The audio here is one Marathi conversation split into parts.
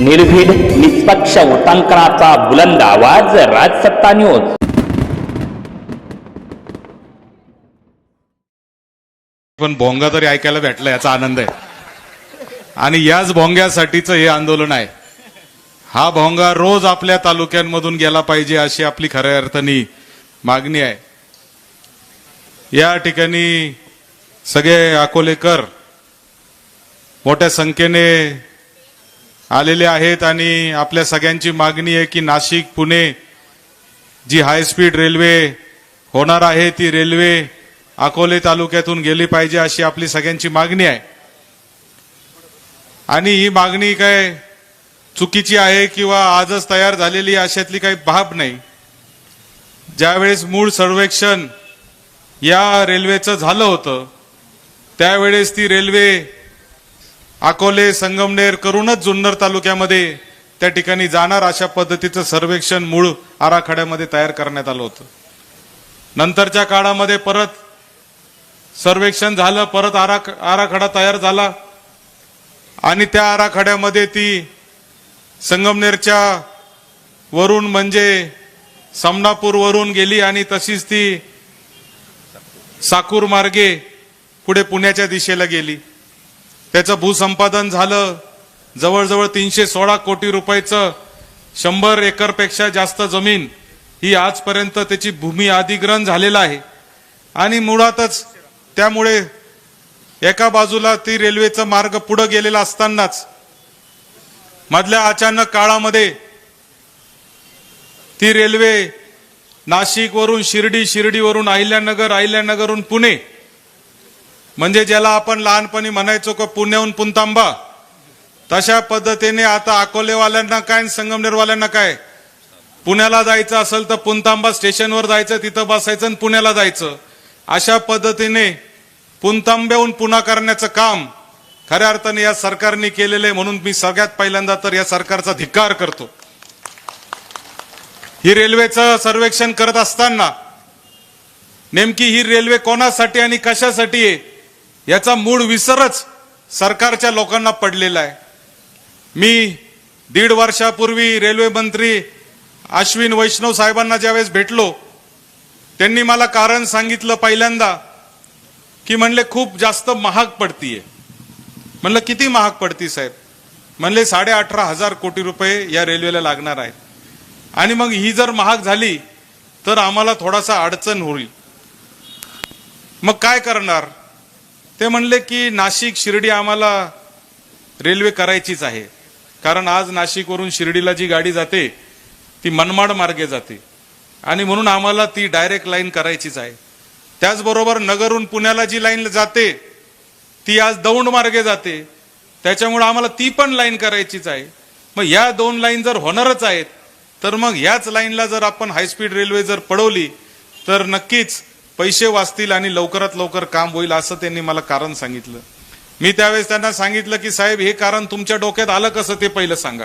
निर्भीड निष्पक्ष उटांकनाचा बुलंद आवाज राजसत्ता न्यूज. पण भोंगा तरी ऐकायला भेटला याचा आनंद आहे. आणि याच भोंग्यासाठीचं हे आंदोलन आहे. हा भोंगा रोज आपल्या तालुक्यांमधून गेला पाहिजे अशी आपली खऱ्या अर्थाने मागणी आहे. या ठिकाणी सगळे अकोलेकर मोठ्या संख्येने आलेले आहेत आणि आपल्या सगळ्यांची मागणी आहे की नाशिक पुणे जी हायस्पीड रेल्वे होणार आहे ती रेल्वे अकोले तालुक्यातून गेली पाहिजे अशी आपली सगळ्यांची मागणी आहे. आणि ही मागणी काय चुकीची आहे किंवा आजच तयार झालेली अशातली काही बाब नाही. ज्यावेळेस मूळ सर्वेक्षण या रेल्वेचं झालं होतं त्यावेळेस ती रेल्वे अकोले संगमनेर करूनच जुन्नर तालुक्यामध्ये त्या ठिकाणी जाणार अशा पद्धतीचं सर्वेक्षण मूळ आराखड्यामध्ये तयार करण्यात आलं होतं. नंतरच्या काळामध्ये परत सर्वेक्षण झालं परत आराख आराखडा तयार झाला आणि त्या आराखड्यामध्ये ती संगमनेरच्या वरून म्हणजे समनापूर वरून गेली आणि तशीच ती साकूर मार्गे पुढे पुण्याच्या दिशेला गेली. त्याचं भूसंपादन झालं. जवळजवळ तीनशे सोळा कोटी रुपयाचं शंभर एकरपेक्षा जास्त जमीन ही आजपर्यंत त्याची भूमी अधिग्रहण झालेला आहे. आणि मुळातच त्यामुळे एका बाजूला ती रेल्वेचा मार्ग पुढे गेलेला असतानाच मधल्या अचानक काळामध्ये ती रेल्वे नाशिकवरून शिर्डी शिर्डीवरून अहिल्यानगर अहिल्यानगरहून पुणे म्हणजे ज्याला आपण लहानपणी म्हणायचो का पुण्याहून पुंतांबा तशा पद्धतीने आता अकोलेवाल्यांना काय आणि संगमनेरवाल्यांना काय? पुण्याला जायचं असेल तर पुंतांबा स्टेशनवर जायचं तिथं बसायचं आणि पुण्याला जायचं. अशा पद्धतीने पुंतांब्याहून पुन्हा करण्याचं काम खऱ्या अर्थाने या सरकारने केलेलं आहे म्हणून मी सगळ्यात पहिल्यांदा तर या सरकारचा धिक्कार करतो. ही रेल्वेचं सर्वेक्षण करत असताना नेमकी ही रेल्वे कोणासाठी आणि कशासाठी आहे? याचा मूळ विसरच सरकारच्या लोकांना पडलेला आहे. मी दीड वर्षापूर्वी रेल्वे मंत्री अश्विन वैष्णव साहेबांना ज्यावेळेस भेटलो त्यांनी मला कारण सांगितलं पहिल्यांदा की म्हणले खूप जास्त महाग पडतीये. म्हणलं किती महाग पडती साहेब? म्हणले साडे अठरा हजार कोटी रुपये या रेल्वेला लागणार आहेत. आणि मग ही जर महाग झाली तर आम्हाला थोडासा अडचण होईल. मग काय करणार? ते म्हणले की नाशिक शिर्डी आम्हाला रेल्वे करायचीच आहे. कारण आज नाशिकवरून शिर्डीला जी गाडी जाते ती मनमाड मार्गे जाते. आणि म्हणून आम्हाला ती डायरेक्ट लाईन करायचीच आहे. त्याचबरोबर नगरहून पुण्याला जी लाईन जाते ती आज दौंड मार्गे जाते. त्याच्यामुळे आम्हाला ती पण लाईन करायचीच आहे. मग या दोन लाईन जर होणारच आहेत तर मग याच लाईनला जर आपण हायस्पीड रेल्वे जर पडवली तर नक्कीच पैसे वाचतील आणि लवकरात लवकर काम होईल असं त्यांनी मला कारण सांगितलं. मी त्यावेळेस त्यांना सांगितलं की साहेब हे कारण तुमच्या डोक्यात आलं कसं ते पहिलं सांगा.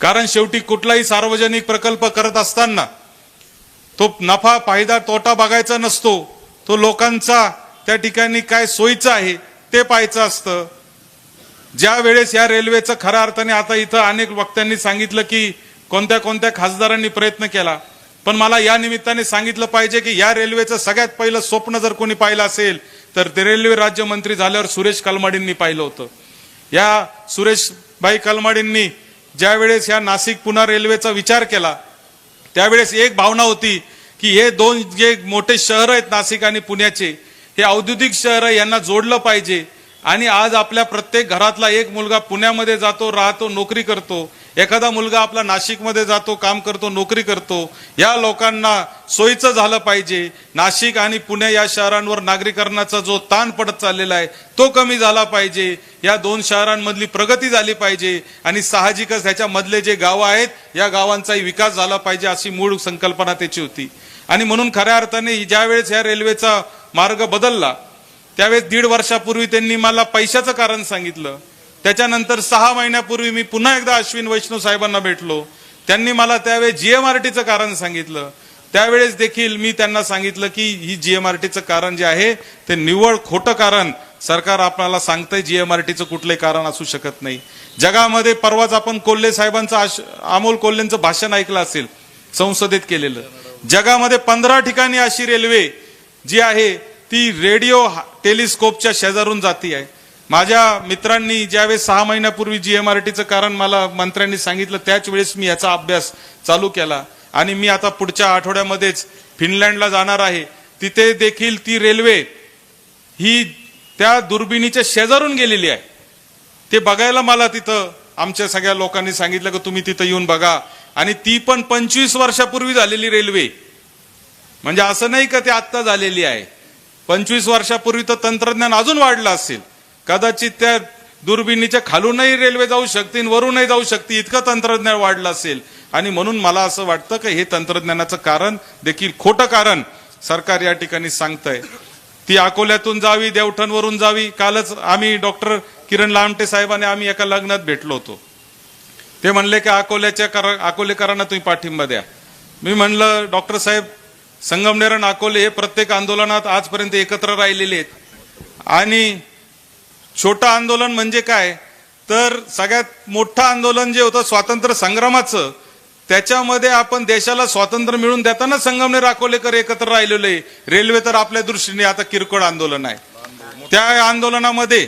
कारण शेवटी कुठलाही सार्वजनिक प्रकल्प करत असताना तो नफा फायदा तोटा बघायचा नसतो. तो लोकांचा त्या ठिकाणी काय सोयीचं आहे ते पाहायचं असतं. ज्या वेळेस या रेल्वेचं खऱ्या अर्थाने आता इथं अनेक वक्त्यांनी सांगितलं की कोणत्या कोणत्या खासदारांनी प्रयत्न केला पण मला या निमित्ताने सांगितलं पाहिजे की या रेल्वेचं सगळ्यात पहिलं स्वप्न जर कोणी पाहिलं असेल तर ते रेल्वे राज्यमंत्री झाल्यावर सुरेश कलमाडींनी पाहिलं होतं. या सुरेशबाई कलमाडींनी ज्या वेळेस या नाशिक पुन्हा रेल्वेचा विचार केला त्यावेळेस एक भावना होती की हे दोन जे मोठे शहर आहेत नाशिक आणि पुण्याचे हे औद्योगिक शहर यांना जोडलं पाहिजे. आणि आज आपल्या प्रत्येक घरातला एक मुलगा पुण्यामध्ये जातो राहतो नोकरी करतो एखादा मुलगा आपला नाशिकमध्ये जातो काम करतो नोकरी करतो या लोकांना सोयीचं झालं पाहिजे. नाशिक आणि पुणे या शहरांवर नागरीकरणाचा जो ताण पडत चाललेला आहे तो कमी झाला पाहिजे. या दोन शहरांमधली प्रगती झाली पाहिजे आणि साहजिकच ह्याच्यामधले जे गावं आहेत या गावांचाही विकास झाला पाहिजे अशी मूळ संकल्पना त्याची होती. आणि म्हणून खऱ्या अर्थाने ज्यावेळेस या रेल्वेचा मार्ग बदलला त्यावेळेस दीड वर्षापूर्वी त्यांनी मला पैशाचं कारण सांगितलं. त्याच्यानंतर सहा महिन्यापूर्वी मी पुन्हा एकदा अश्विन वैष्णव साहेबांना भेटलो. त्यांनी मला त्यावेळेस जीएमआरटीचं कारण सांगितलं. त्यावेळेस देखील मी त्यांना सांगितलं की ही जीएमआरटीचं कारण जे आहे ते निव्वळ खोटं कारण सरकार आपल्याला सांगतंय जीएमआरटीचं कुठलंही कारण असू शकत नाही. जगामध्ये परवाच आपण कोल्हे साहेबांचं आश- अमोल कोल्हेंचं भाषण ऐकलं असेल संसदेत केलेलं. जगामध्ये पंधरा ठिकाणी अशी रेल्वे जी आहे ती रेडिओ टेलिस्कोपच्या शेजारून जाती आहे. माझ्या मित्रांनी ज्यावेळेस सहा महिन्यापूर्वी जीएमआरटीचं कारण मला मंत्र्यांनी सांगितलं त्याच वेळेस मी याचा अभ्यास चालू केला. आणि मी आता पुढच्या आठवड्यामध्येच फिनलँडला जाणार आहे. तिथे देखील ती रेल्वे ही त्या दुर्बिणीच्या शेजारून गेलेली आहे. ते बघायला मला तिथं आमच्या सगळ्या लोकांनी सांगितलं की तुम्ही तिथं येऊन बघा. आणि ती पण पंचवीस वर्षापूर्वी झालेली रेल्वे. म्हणजे असं नाही का ते आत्ता झालेली आहे. पंचवीस वर्षापूर्वी तर तंत्रज्ञान अजून वाढलं असेल. कदाचित त्या दुर्बिणीच्या खालूनही रेल्वे जाऊ शकते वरूनही जाऊ शकते. इतकं तंत्रज्ञान वाढलं असेल. आणि म्हणून मला असं वाटतं की हे तंत्रज्ञानाचं कारण देखील खोटं कारण सरकार या ठिकाणी सांगतंय. ती अकोल्यातून जावी देवठणवरून जावी. कालच आम्ही डॉक्टर किरण लामटे साहेबांनी आम्ही एका लग्नात भेटलो होतो. ते म्हणले की अकोल्याच्या कर- अकोलेकरांना तुम्ही पाठिंबा द्या. मी म्हणलं डॉक्टर साहेब संगमनेरण अकोले हे प्रत्येक आंदोलनात आजपर्यंत एकत्र राहिलेले आहेत. आणि छोटं आंदोलन म्हणजे काय? तर सगळ्यात मोठं आंदोलन जे होतं स्वातंत्र्य संग्रामाचं त्याच्यामध्ये आपण देशाला स्वातंत्र्य मिळून देताना संगमनेर राखोलेकर एकत्र राहिलेले. रेल्वे तर आपल्या दृष्टीने आता किरकोळ आंदोलन आहे. त्या आंदोलनामध्ये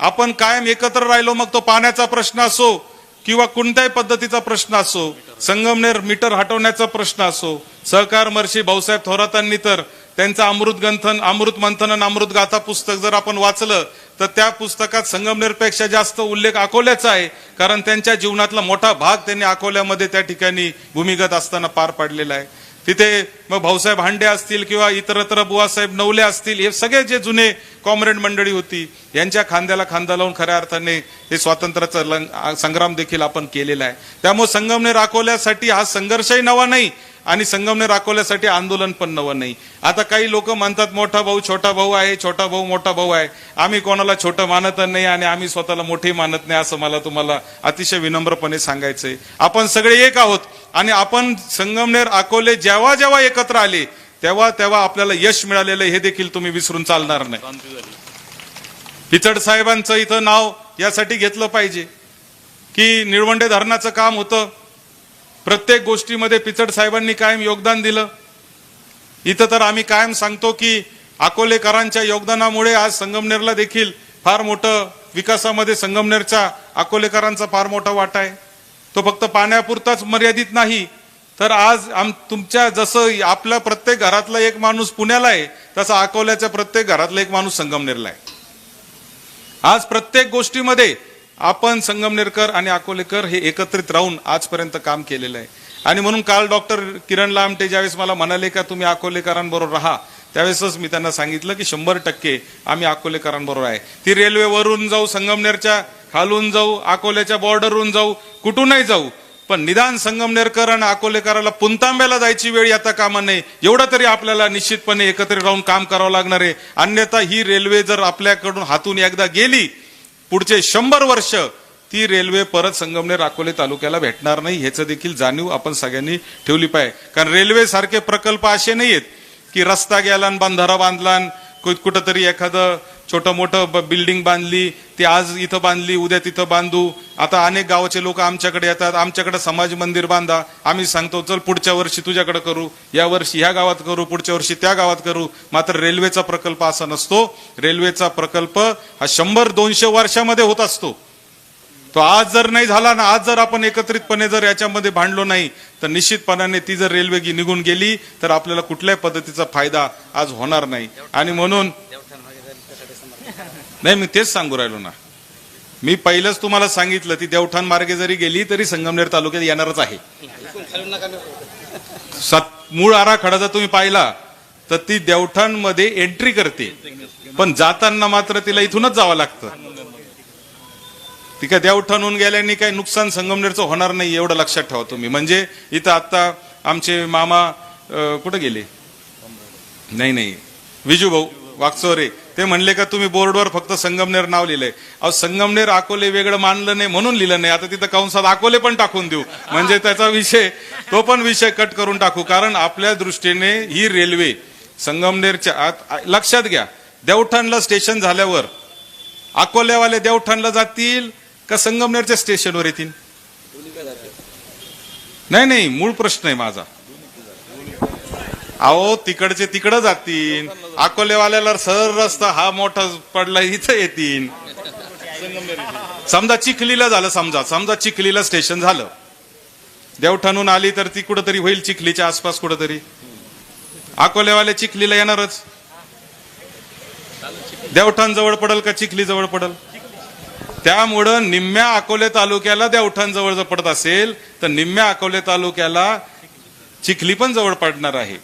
आपण कायम एकत्र राहिलो मग तो पाण्याचा प्रश्न असो किंवा कोणत्याही पद्धतीचा प्रश्न असो संगमनेर मीटर हटवण्याचा प्रश्न असो सहकार महर्षी भाऊसाहेब थोरातांनी तर त्यांचं अमृत गंथन अमृत मंथन आणि अमृत गाथा पुस्तक जर आपण वाचलं तर त्या पुस्तकात संगमनेरपेक्षा जास्त उल्लेख अकोल्याचा आहे कारण त्यांच्या जीवनातला मोठा भाग त्यांनी अकोल्यामध्ये त्या ठिकाणी भूमिगत असताना पार पाडलेला आहे. तिथे मग भाऊसाहेब हांडे असतील किंवा इतरत्र बुवासाहेब नवले असतील हे सगळे जे जुने कॉम्रेड मंडळी होती यांच्या खांद्याला खांदा लावून खऱ्या अर्थाने हे स्वातंत्र्याचा संग्राम देखील आपण केलेला आहे. त्यामुळे संगमनेर अकोल्यासाठी हा संघर्षही नवा नाही आणि संगमनेर अकोल्यासाठी आंदोलन पण नवं नाही. आता काही लोक म्हणतात मोठा भाऊ छोटा भाऊ आहे छोटा भाऊ मोठा भाऊ आहे. आम्ही कोणाला छोटं मानत नाही आणि आम्ही स्वतःला मोठे मानत नाही असं मला तुम्हाला अतिशय विनम्रपणे सांगायचंय. आपण सगळे एक आहोत आणि आपण संगमनेर अकोले जेव्हा जेव्हा एकत्र आले तेव्हा तेव्हा आपल्याला यश मिळालेलं हे देखील तुम्ही विसरून चालणार नाही. पिचड साहेबांचं इथं नाव यासाठी घेतलं पाहिजे की निळवंडे धरणाचं काम होतं. प्रत्येक गोष्टीमध्ये पिचड साहेबांनी कायम योगदान दिलं. इथं तर आम्ही कायम सांगतो की अकोलेकरांच्या योगदानामुळे आज संगमनेरला देखील फार मोठं विकासामध्ये संगमनेरच्या अकोलेकरांचा फार मोठा वाटा आहे. तो फक्त पाण्यापुरताच मर्यादित नाही. तर आज आम तुमच्या जसं आपल्या प्रत्येक घरातला एक माणूस पुण्याला आहे तसं अकोल्याच्या प्रत्येक घरातला एक माणूस संगमनेरला आहे. आज प्रत्येक गोष्टीमध्ये आपण संगमनेरकर आणि अकोलेकर हे एकत्रित राहून आजपर्यंत काम केलेलं आहे. आणि म्हणून काल डॉक्टर किरण लामटे ज्यावेळेस मला म्हणाले का तुम्ही अकोलेकरांबरोबर राहा त्यावेळेसच मी त्यांना सांगितलं की शंभर टक्के आम्ही अकोलेकरांबरोबर आहे. ती रेल्वेवरून जाऊ संगमनेरच्या खालून जाऊ अकोल्याच्या बॉर्डरवरून जाऊ कुठूनही जाऊ पण निदान संगमनेरकर आणि अकोलेकराला पुंतांब्याला जायची वेळ येता कामा नये. एवढं तरी आपल्याला निश्चितपणे एकत्रित राहून काम करावं लागणार आहे. अन्यथा ही रेल्वे जर आपल्याकडून हातून एकदा गेली पुढचे शंभर वर्ष ती रेल्वे परत संगमनेर अकोले तालुक्याला भेटणार नाही ह्याचं देखील जाणीव आपण सगळ्यांनी ठेवली पाहिजे. कारण रेल्वे सारखे प्रकल्प असे नाही आहेत की रस्ता गेला आणि बंधारा बांधला आणि कुठंतरी एखादं छोटं मोठं बिल्डिंग बांधली ती आज इथं बांधली उद्या तिथं बांधू. आता अनेक गावाचे लोक आमच्याकडे येतात आमच्याकडे समाज मंदिर बांधा. आम्ही सांगतो चल पुढच्या वर्षी तुझ्याकडे करू. या वर्षी ह्या गावात करू पुढच्या वर्षी त्या गावात करू. मात्र रेल्वेचा प्रकल्प असा नसतो. रेल्वेचा प्रकल्प हा शंभर दोनशे वर्षामध्ये होत असतो. तो आज जर नाही झाला ना आज जर आपण एकत्रितपणे जर याच्यामध्ये भांडलो नाही तर निश्चितपणाने ती जर रेल्वे निघून गेली तर आपल्याला कुठल्याही पद्धतीचा फायदा आज होणार नाही. आणि म्हणून नाही मी तेच सांगू राहिलो ना. मी पहिलंच तुम्हाला सांगितलं ती देवठाण मार्गे जरी गेली तरी संगमनेर तालुक्यात येणारच आहे. सात मूळ आराखडा जर तुम्ही पाहिला तर ती देवठाणमध्ये एंट्री करते. पण जाताना मात्र तिला इथूनच जावं लागतं. ती काय देवठाणहून गेल्याने काही नुकसान संगमनेरचं होणार नाही एवढं लक्षात ठेवा तुम्ही. म्हणजे इथं आता आमचे मामा कुठं गेले? नाही नाही. विजू भाऊ वागचोरे ते म्हणले का तुम्ही बोर्डवर फक्त संगमनेर नाव लिहिलंय अहो संगमनेर अकोले वेगळं मानलं नाही म्हणून लिहिलं नाही. आता तिथं कंसात अकोले पण टाकून देऊ. म्हणजे त्याचा विषय तो पण विषय कट करून टाकू. कारण आपल्या दृष्टीने ही रेल्वे संगमनेरच्या आत लक्षात घ्या. देवठाणला स्टेशन झाल्यावर अकोल्यावाले देवठाणला जातील का संगमनेरच्या स्टेशनवर येतील? नाही नाही मूळ प्रश्न आहे माझा. अहो तिकडचे तिकडं जातील. अकोलेवाल्याला सर रस्ता हा मोठा पडला इथं येतील. समजा चिखलीला झालं समजा समजा चिखलीला स्टेशन झालं. देवठाणून आली तर ती कुठंतरी होईल चिखलीच्या आसपास कुठंतरी. अकोलेवाल्या चिखलीला येणारच. देवठाण जवळ पडल का चिखली जवळ पडल? त्यामुळं निम्म्या अकोले तालुक्याला देवठाण जवळ जर पडत असेल तर निम्म्या अकोले तालुक्याला चिखली पण जवळ पडणार आहे.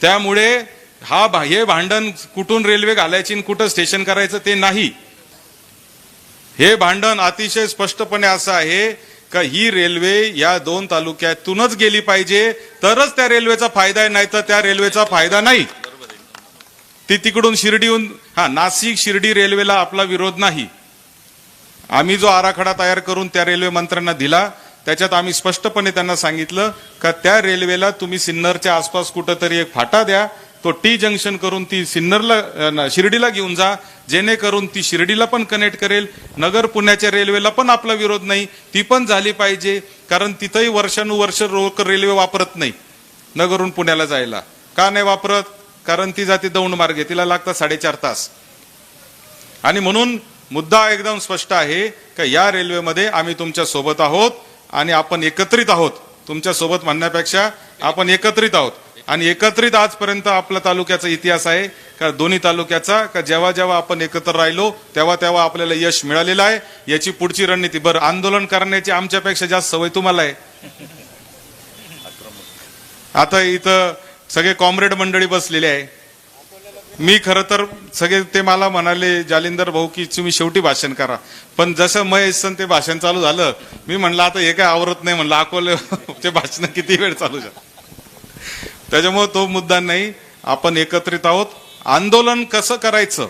त्यामुळे हा भा- हे भांडण कुठून रेल्वे घालायची कुठं स्टेशन करायचं ते नाही. हे भांडण अतिशय स्पष्टपणे असं आहे का ही रेल्वे या दोन तालुक्यातूनच गेली पाहिजे तरच त्या रेल्वेचा फायदा आहे नाही तर त्या रेल्वेचा फायदा नाही. ती तिकडून शिर्डीहून हा नाशिक शिर्डी रेल्वेला आपला विरोध नाही. आम्ही जो आराखडा तयार करून त्या रेल्वे मंत्र्यांना दिला त्याच्यात आम्ही स्पष्टपणे त्यांना सांगितलं का त्या रेल्वेला तुम्ही सिन्नरच्या आसपास कुठंतरी एक फाटा द्या तो टी जंक्शन करून ती सिन्नरला शिर्डीला घेऊन जा. जेणेकरून ती शिर्डीला पण कनेक्ट करेल. नगर पुण्याच्या रेल्वेला पण आपला विरोध नाही. ती पण झाली पाहिजे. कारण तिथंही वर्षानुवर्ष रोक रेल्वे वापरत नाही. नगरून पुण्याला जायला. का नाही वापरत? कारण ती जाते दौंड मार्गे. तिला लागतात साडेचार तास. आणि म्हणून मुद्दा एकदम स्पष्ट आहे का या रेल्वेमध्ये आम्ही तुमच्यासोबत आहोत आणि आपण एकत्रित आहोत. तुमच्यासोबत म्हणण्यापेक्षा आपण एकत्रित आहोत. आणि एकत्रित आजपर्यंत आपला तालुक्याचा इतिहास आहे. का दोन्ही तालुक्याचा का जेव्हा जेव्हा आपण एकत्र राहिलो तेव्हा तेव्हा आपल्याला यश मिळालेलं आहे. याची पुढची रणनीती बरं आंदोलन करण्याची आमच्यापेक्षा जास्त सवय तुम्हाला आहे. आता इथं सगळे कॉम्रेड मंडळी बसलेले आहे. मी खरं तर सगळे ते मला म्हणाले जालिंदर भाऊ की तुम्ही शेवटी भाषण करा. पण जसं महेश ते भाषण चालू झालं मी म्हणलं आता हे काय आवरत नाही म्हणलं अकोले ते भाषण किती वेळ चालू झालं? त्याच्यामुळे तो मुद्दा नाही. आपण एकत्रित आहोत. आंदोलन कसं करायचं?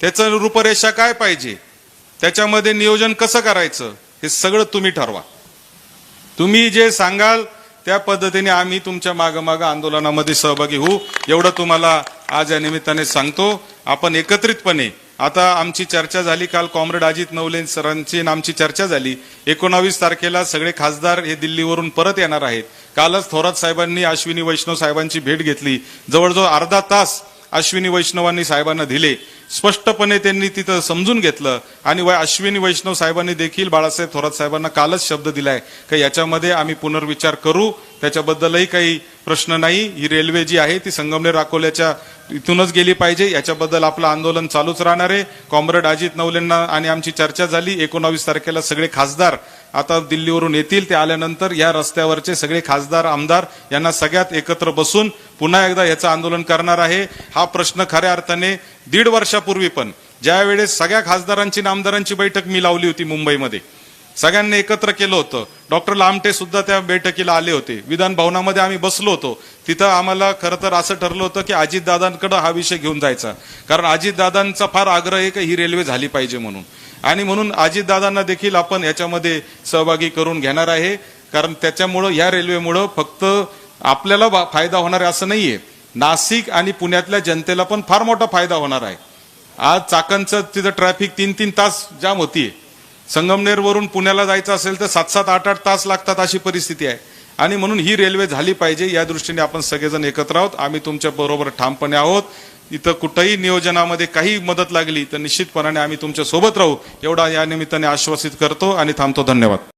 त्याचं रूपरेषा काय पाहिजे? त्याच्यामध्ये नियोजन कसं करायचं? हे सगळं तुम्ही ठरवा. तुम्ही जे सांगाल त्या पद्धतीने आम्ही तुमच्या मागं मागं आंदोलनामध्ये सहभागी होऊ. एवढं तुम्हाला आज या निमित्ताने सांगतो. आपण एकत्रितपणे आता आमची चर्चा झाली. काल कॉम्रेड अजित नवले सरांची आमची चर्चा झाली. एकोणावीस तारखेला सगळे खासदार हे दिल्लीवरून परत येणार आहेत. कालच थोरात साहेबांनी अश्विनी वैष्णव साहेबांची भेट घेतली. जवळजवळ अर्धा तास अश्विनी वैष्णवांनी साहेबांना दिले. स्पष्टपणे त्यांनी तिथं समजून घेतलं. आणि वै- अश्विनी वैष्णव साहेबांनी देखील बाळासाहेब थोरात साहेबांना कालच शब्द दिलाय. का याच्यामध्ये आम्ही पुनर्विचार करू? त्याच्याबद्दलही काही प्रश्न नाही. ही रेल्वे जी आहे ती संगमनेर अकोल्याच्या इथूनच गेली पाहिजे. याच्याबद्दल आपलं आंदोलन चालूच राहणार आहे. कॉम्रेड अजित नवलेंना आणि आमची चर्चा झाली. एकोणावीस तारखेला सगळे खासदार आता दिल्लीवरून येतील. ते आल्यानंतर या रस्त्यावरचे सगळे खासदार आमदार यांना सगळ्यात एकत्र बसून पुन्हा एकदा याचं आंदोलन करणार आहे. हा प्रश्न खऱ्या अर्थाने दीड वर्षापूर्वी पण ज्यावेळेस सगळ्या खासदारांची आणि आमदारांची बैठक मी लावली होती मुंबईमध्ये सगळ्यांनी एकत्र केलं होतं. डॉक्टर लामटे सुद्धा त्या बैठकीला आले होते. विधान भवनामध्ये आम्ही बसलो होतो. तिथं आम्हाला खरं तर असं ठरलं होतं की अजितदादांकडं हा विषय घेऊन जायचा. कारण अजितदादांचा फार आग्रह आहे की ही रेल्वे झाली पाहिजे म्हणून. आणि म्हणून अजितदादांना देखील आपण याच्यामध्ये सहभागी करून घेणार आहे. कारण त्याच्यामुळं या रेल्वेमुळं फक्त आपल्याला बा- फायदा होणार आहे असं नाहीये. नाशिक आणि पुण्यातल्या जनतेला पण फार मोठा फायदा होणार आहे. आज चाकणचं तिथं ट्रॅफिक तीन तीन तास जाम होतीये. संगमनेरवरून पुण्याला जायचं असेल तर सात सात आठ आठ तास लागतात अशी परिस्थिती आहे. आणि म्हणून ही रेल्वे झाली पाहिजे या दृष्टीने आपण सगळेजण एकत्र आहोत. आम्ही तुमच्या बरोबर ठामपणे आहोत. इथं कुठंही नियोजनामध्ये काही मदत लागली तर निश्चितपणाने आम्ही तुमच्यासोबत राहू. एवढा या निमित्ताने आश्वासित करतो आणि थांबतो. धन्यवाद.